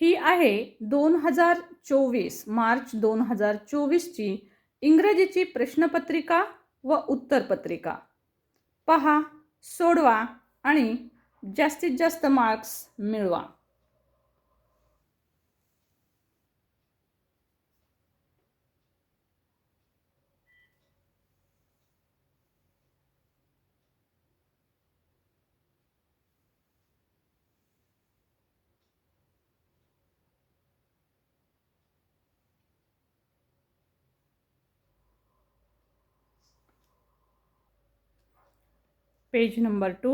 ही आहे दोन हजार चोवीस मार्च दोन हजार चोवीसची इंग्रजीची प्रश्नपत्रिका व उत्तरपत्रिका. पहा सोडवा आणि जास्तीत जास्त मार्क्स मिळवा. Page number two.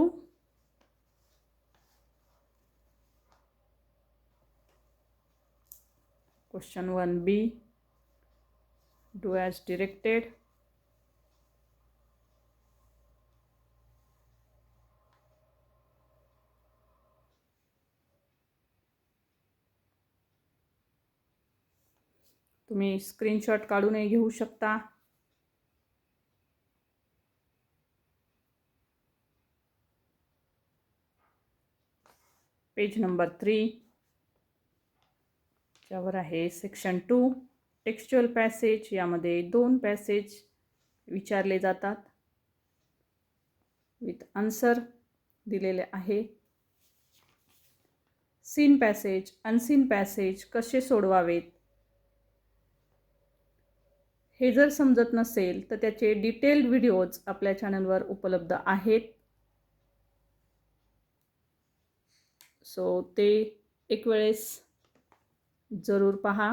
Question one B do as directed तुम्ही स्क्रीनशॉट काढूनही घेऊ शकता. Page number three. त्यावर आहे सेक्शन टू टेक्स्च्युअल पॅसेज यामध्ये दोन पॅसेज विचारले जातात. विथ आन्सर दिलेले आहे. सीन पॅसेज अनसीन पॅसेज कसे सोडवावेत? हे जर समजत नसेल तर त्याचे डिटेल्ड व्हिडिओज आपल्या चॅनलवर उपलब्ध आहेत. सो ते एक वेळेस जरूर पहा.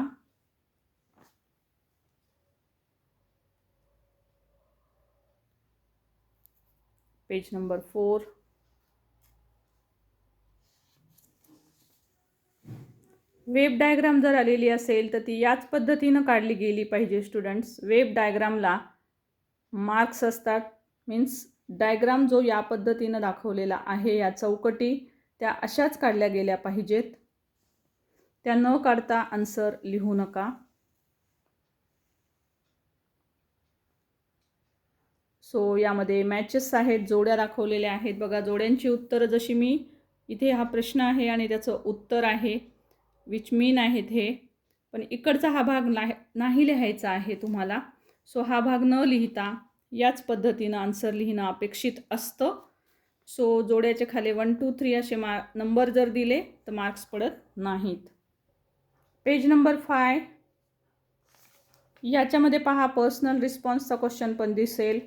Page number four. Web diagram जर आलेली असेल तर ती याच पद्धतीनं काढली गेली पाहिजे स्टुडंट्स वेब डायग्रामला मार्क्स असतात. मीन्स डायग्राम जो या पद्धतीनं दाखवलेला आहे या चौकटी त्या अशाच काढल्या गेल्या पाहिजेत. त्या न काढता आन्सर लिहू नका. सो यामध्ये मॅचेस आहेत जोड्या दाखवलेल्या आहेत. बघा जोड्यांची उत्तरं जशी मी इथे हा प्रश्न आहे आणि त्याचं उत्तर आहे विच मीन आहेत हे. पण इकडचा हा भाग नाही नाही लिहायचा आहे तुम्हाला. सो हा भाग न लिहिता याच पद्धतीनं आन्सर लिहिणं अपेक्षित असतं. सो जोड्याच्या खाली वन टू थ्री असे मा नंबर जर दिले तर मार्क्स पडत नाहीत. पेज नंबर फाय याच्यामध्ये पहा पर्सनल रिस्पॉन्सचा क्वेश्चन पण दिसेल.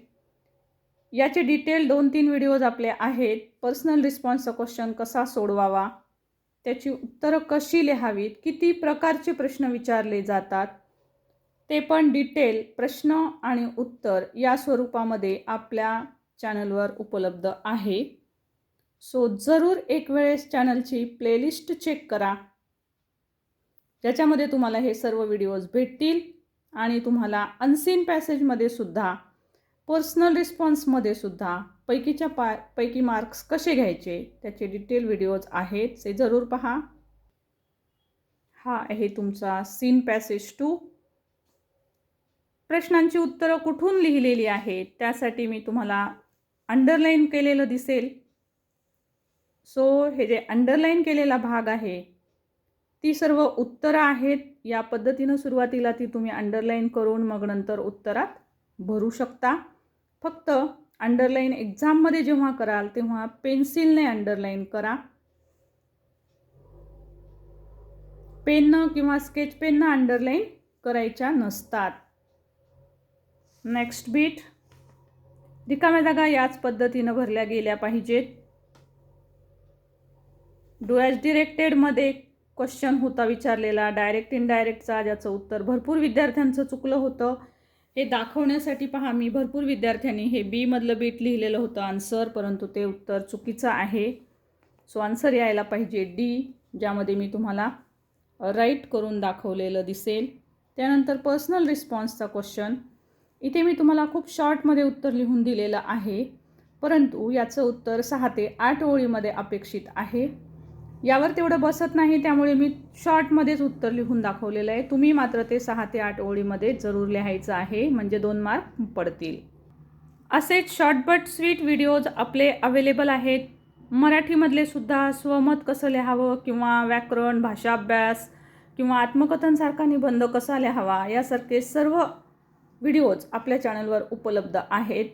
याचे डिटेल दोन तीन व्हिडिओज आपले आहेत. पर्सनल रिस्पॉन्सचा क्वेश्चन कसा सोडवावा? त्याची उत्तरं कशी लिहावीत? किती प्रकारचे प्रश्न विचारले जातात? ते पण डिटेल प्रश्न आणि उत्तर या स्वरूपामध्ये आपल्या चॅनलवर उपलब्ध आहे. सो जरूर एक वेळेस चॅनलची प्लेलिस्ट चेक करा. ज्याच्यामध्ये तुम्हाला हे सर्व व्हिडिओज भेटतील आणि तुम्हाला अनसीन पॅसेजमध्ये सुद्धा पर्सनल रिस्पॉन्समध्ये सुद्धा पैकीच्या पा पैकी मार्क्स कसे घ्यायचे त्याचे डिटेल व्हिडिओज आहेत ते जरूर पहा. हा आहे तुमचा सीन पॅसेज टू प्रश्नांची उत्तरं कुठून लिहिलेली आहेत त्यासाठी मी तुम्हाला अंडरलाईन केलेलं दिसेल. सो हे जे अंडरलाईन केलेला भाग आहे ती सर्व उत्तरं आहेत. या पद्धतीनं सुरुवातीला ती तुम्ही अंडरलाईन करून मग नंतर उत्तरात भरू शकता. फक्त अंडरलाईन एक्झाममध्ये जेव्हा कराल तेव्हा पेन्सिलने अंडरलाईन करा. पेननं किंवा स्केच पेननं अंडरलाईन करायच्या नसतात. Next beat. रिकाम्या जागा याच पद्धतीनं भरल्या गेल्या पाहिजेत. डू ॲज डिरेक्टेडमध्ये क्वेश्चन होता विचारलेला. डायरेक्ट इनडायरेक्टचा ज्याचं उत्तर. भरपूर विद्यार्थ्यांचं चुकलं होतं. हे दाखवण्यासाठी पहा मी भरपूर विद्यार्थ्यांनी हे बीमधलं बीट लिहिलेलं होतं आन्सर परंतु ते उत्तर चुकीचं आहे. सो आन्सर यायला पाहिजे डी ज्यामध्ये मी तुम्हाला राईट करून दाखवलेलं दिसेल. त्यानंतर पर्सनल रिस्पॉन्सचा क्वेश्चन इथे मी तुम्हाला खूप शॉर्टमध्ये उत्तर लिहून दिलेलं आहे. परंतु याचं उत्तर सहा ते आठ ओळीमध्ये अपेक्षित आहे. यावर तेवढं बसत नाही त्यामुळे मी शॉर्टमध्येच उत्तर लिहून दाखवलेलं आहे. तुम्ही मात्र ते सहा ते आठ ओळीमध्ये जरूर लिहायचं आहे म्हणजे दोन मार्क पडतील. असेच शॉर्ट बट स्वीट व्हिडिओज आपले अवेलेबल आहेत. मराठीमधले सुद्धा स्वमत कसं लिहावं किंवा व्याकरण भाषाभ्यास किंवा आत्मकथनसारखा निबंध कसा लिहावा यासारखे सर्व व्हिडिओज आपल्या चॅनलवर उपलब्ध आहेत.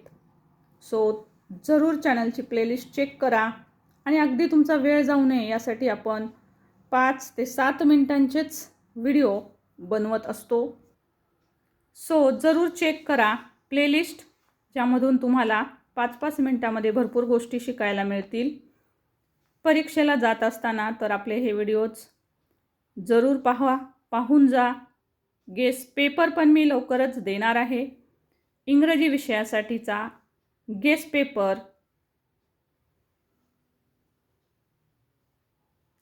सो जरूर चॅनलची प्लेलिस्ट चेक करा आणि अगदी तुमचा वेळ जाऊ नये यासाठी आपण पाच ते सात मिनिटांचेच व्हिडिओ बनवत असतो. सो जरूर चेक करा प्लेलिस्ट ज्यामधून तुम्हाला पाच पाच मिनटामध्ये भरपूर गोष्टी शिकायला मिळतील. परीक्षेला जात असताना तर आपले हे व्हिडिओज जरूर पाहा पाहून जा. गेस पेपर पण मी लवकरच देणार आहे. इंग्रजी विषयासाठीचा गेस पेपर.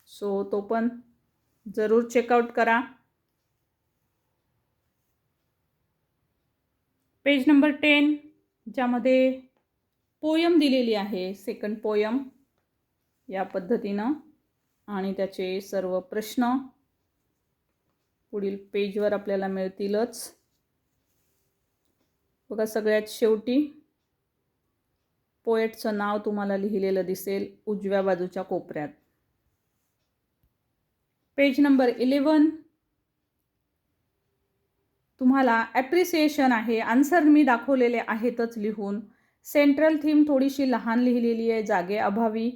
सो तो पण जरूर चेकआउट करा. पेज नंबर टेन ज्यामध्ये पोयम दिलेली आहे सेकंड पोयम या पद्धतीनं. आणि त्याचे सर्व प्रश्न. पुढील पेजवर आपल्याला मिळतीलच. बघा सगळ्यात शेवटी पोएटचं नाव तुम्हाला लिहिलेलं दिसेल उजव्या बाजूच्या कोपऱ्यात. पेज नंबर इलेवन तुम्हाला ॲप्रिसिएशन आहे आन्सर मी दाखवलेले आहेतच लिहून. सेंट्रल थीम थोडीशी लहान लिहिलेली आहे जागे अभावी.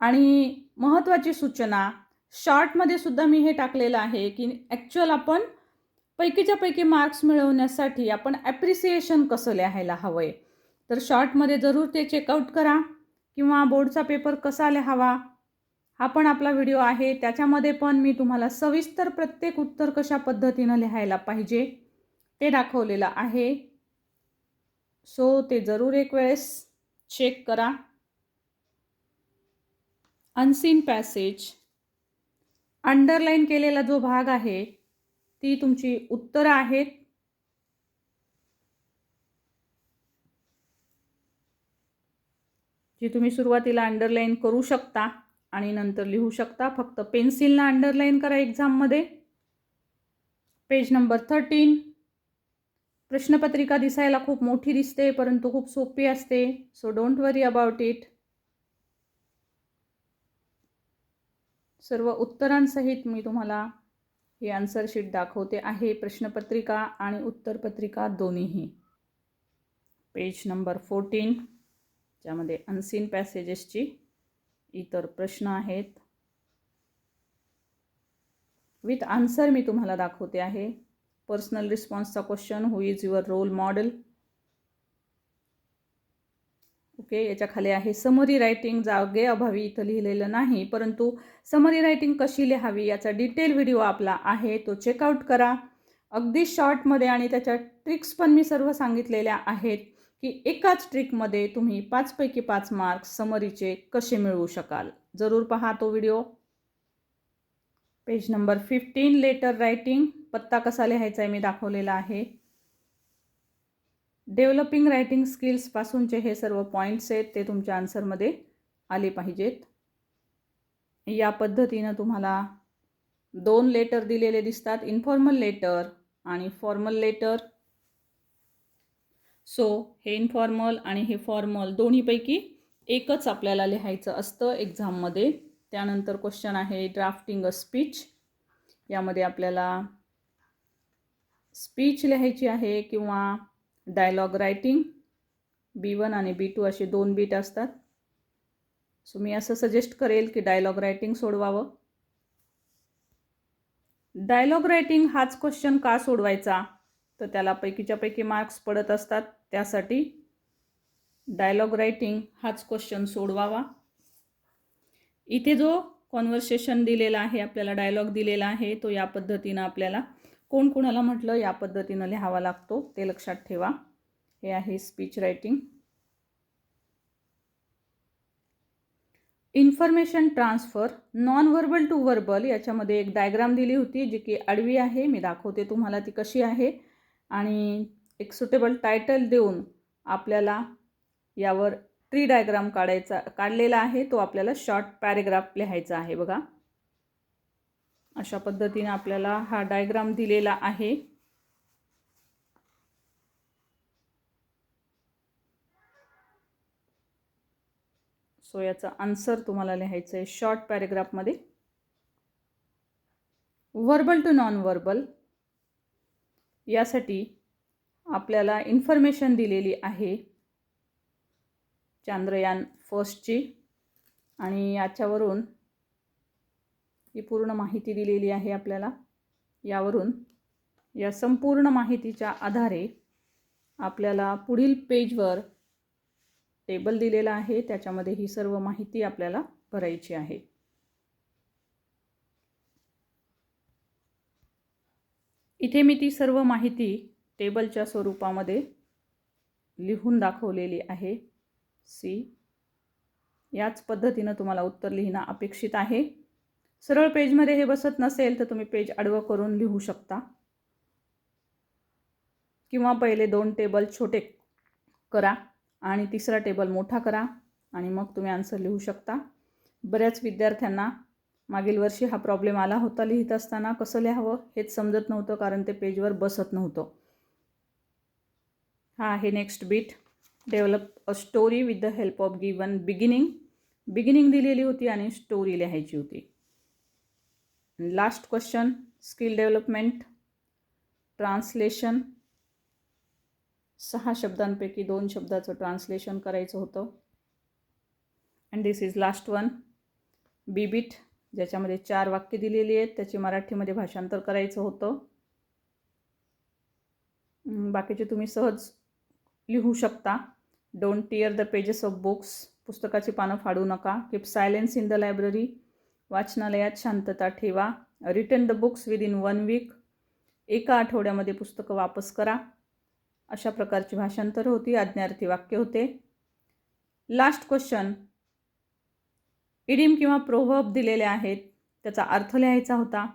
आणि महत्त्वाची सूचना शॉर्टमध्ये सुद्धा मी हे टाकलेलं आहे की ॲक्च्युअल आपण पैकीच्या पैकी मार्क्स मिळवण्यासाठी आपण ॲप्रिसिएशन कसं लिहायला हवं आहे तर शॉर्टमध्ये जरूर ते चेकआउट करा किंवा बोर्डचा पेपर कसा लिहावा? हा पण आपला व्हिडिओ आहे. त्याच्यामध्ये पण मी तुम्हाला सविस्तर प्रत्येक उत्तर कशा पद्धतीनं लिहायला पाहिजे ते दाखवलेलं आहे. सो ते जरूर एक वेळेस चेक करा. अनसीन पॅसेज अंडरलाईन केलेला जो भाग आहे ती तुमची उत्तरं आहेत. जी तुम्ही सुरुवातीला अंडरलाईन करू शकता आणि नंतर लिहू शकता फक्त पेन्सिलला अंडरलाईन करा एक्झाममध्ये पेज नंबर थर्टीन प्रश्नपत्रिका दिसायला खूप मोठी दिसते परंतु खूप सोपी असते so don't worry about it सर्व उत्तरांसहित मी तुम्हाला ही आन्सर शीट दाखवते आहे. प्रश्नपत्रिका आणि उत्तरपत्रिका दोन्हीही. पेज नंबर फोर्टीन ज्यामध्ये अनसीन पॅसेजेसची इतर प्रश्न आहेत. विथ आन्सर मी तुम्हाला दाखवते आहे. Personal रिस्पॉन्सचा question who is your role model okay याच्या खाली आहे समरी रायटिंग जागे अभावी इथं लिहिलेलं नाही परंतु समरी रायटिंग कशी लिहावी याचा डिटेल व्हिडिओ आपला आहे तो चेकआउट करा. अगदी शॉर्टमध्ये आणि त्याच्या ट्रिक्स पण मी सर्व सांगितलेल्या आहेत की एकाच ट्रिकमध्ये तुम्ही पाचपैकी पाच मार्क्स समरीचे कसे मिळवू शकाल. जरूर पहा तो video page number fifteen letter writing पत्ता कसा लिहायचा आहे मी दाखवलेला आहे. डेव्हलपिंग रायटिंग स्किल्सपासूनचे हे सर्व पॉईंट्स आहेत ते तुमच्या आन्सरमध्ये आले पाहिजेत. या पद्धतीनं तुम्हाला दोन लेटर दिलेले दिसतात इन्फॉर्मल लेटर आणि फॉर्मल लेटर सो हे इन्फॉर्मल आणि हे फॉर्मल दोन्हीपैकी एकच आपल्याला लिहायचं असतं एक्झाममध्ये त्यानंतर क्वेश्चन आहे ड्राफ्टिंग अ स्पीच यामध्ये आपल्याला स्पीच लिहायची आहे किंवा डायलॉग रायटिंग बी वन आणि बी टू असे दोन बीट असतात. सो मी असं सजेस्ट करेल की डायलॉग रायटिंग सोडवावं. डायलॉग रायटिंग हाच क्वेश्चन का सोडवायचा? तर त्याला पैकीच्या पैकी मार्क्स पडत असतात. त्यासाठी डायलॉग रायटिंग हाच क्वेश्चन सोडवावा. इथे जो कॉन्व्हर्सेशन दिलेला आहे आपल्याला डायलॉग दिलेला आहे तो या पद्धतीनं आपल्याला कोण कोणाला म्हटलं या पद्धतीनं लिहावा लागतो ते लक्षात ठेवा. हे आहे speech writing information transfer non verbal to verbal याच्यामध्ये एक डायग्राम दिली होती जी की आडवी आहे. मी दाखवते तुम्हाला ती कशी आहे. आणि एक सुटेबल टायटल देऊन आपल्याला यावर ट्री डायग्राम काढायचा काढलेला आहे. तो आपल्याला शॉर्ट पॅरेग्राफ लिहायचा आहे बघा. अशा पद्धतीने आपल्याला हा डायग्राम दिलेला आहे. सो याचा आन्सर तुम्हाला लिहायचं आहे शॉर्ट पॅरेग्राफमध्ये व्हर्बल टू नॉन व्हर्बल यासाठी आपल्याला इन्फॉर्मेशन दिलेली आहे चांद्रयान फर्स्टची आणि याच्यावरून ही पूर्ण माहिती दिलेली आहे आपल्याला. यावरून या संपूर्ण माहितीच्या आधारे आपल्याला पुढील पेजवर टेबल दिलेला आहे. त्याच्यामध्ये ही सर्व माहिती आपल्याला भरायची आहे. इथे मी ती सर्व माहिती टेबलच्या स्वरूपामध्ये लिहून दाखवलेली आहे. सी. याच पद्धतीनं तुम्हाला उत्तर लिहिणं अपेक्षित आहे. सरळ पेजमध्ये हे बसत नसेल तर तुम्ही पेज आडवं करून लिहू शकता. किंवा पहिले दोन टेबल छोटे करा आणि तिसरा टेबल मोठा करा आणि मग तुम्ही आन्सर लिहू शकता. बऱ्याच विद्यार्थ्यांना मागील वर्षी हा प्रॉब्लेम आला होता लिहित असताना कसं लिहावं हेच समजत नव्हतं कारण ते पेजवर बसत नव्हतं. हा आहे next beat. Develop a story with the help of given beginning. Beginning दिलेली होती आणि स्टोरी लिहायची होती. Last question skill development translation. सहा शब्दांपैकी दोन शब्दाचं ट्रान्सलेशन करायचं होतं. And this is last one beat ज्याच्यामध्ये चार वाक्य दिलेली आहेत त्याचे मराठीमध्ये भाषांतर करायचं होतं. बाकीचे तुम्ही सहज लिहू शकता. Don't tear the pages of books पुस्तकाची पानं फाडू नका. Keep silence in the library वाचनालयात शांतता ठेवा. Return the books within one week एका आठवड्यामध्ये पुस्तकं वापस करा. अशा प्रकारची भाषांतर होती. आज्ञार्थी वाक्य होते. लास्ट क्वेश्चन इडिम किंवा प्रोव्हब दिलेले आहेत. त्याचा अर्थ लिहायचा होता.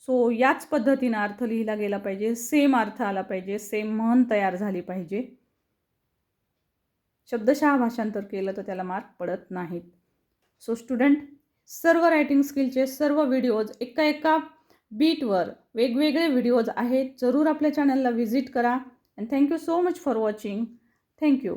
सो याच पद्धतीनं अर्थ लिहिला गेला पाहिजे. सेम अर्थ आला पाहिजे. सेम म्हण तयार झाली पाहिजे. शब्दशः भाषांतर केलं तर त्याला मार्क पडत नाहीत. सो स्टुडंट सर्व रायटिंग स्किलचे सर्व व्हिडिओज एका एका बीटवर वेगवेगळे व्हिडिओज आहेत. जरूर आपल्या चॅनलला व्हिजिट करा. And thank you so much for watching thank you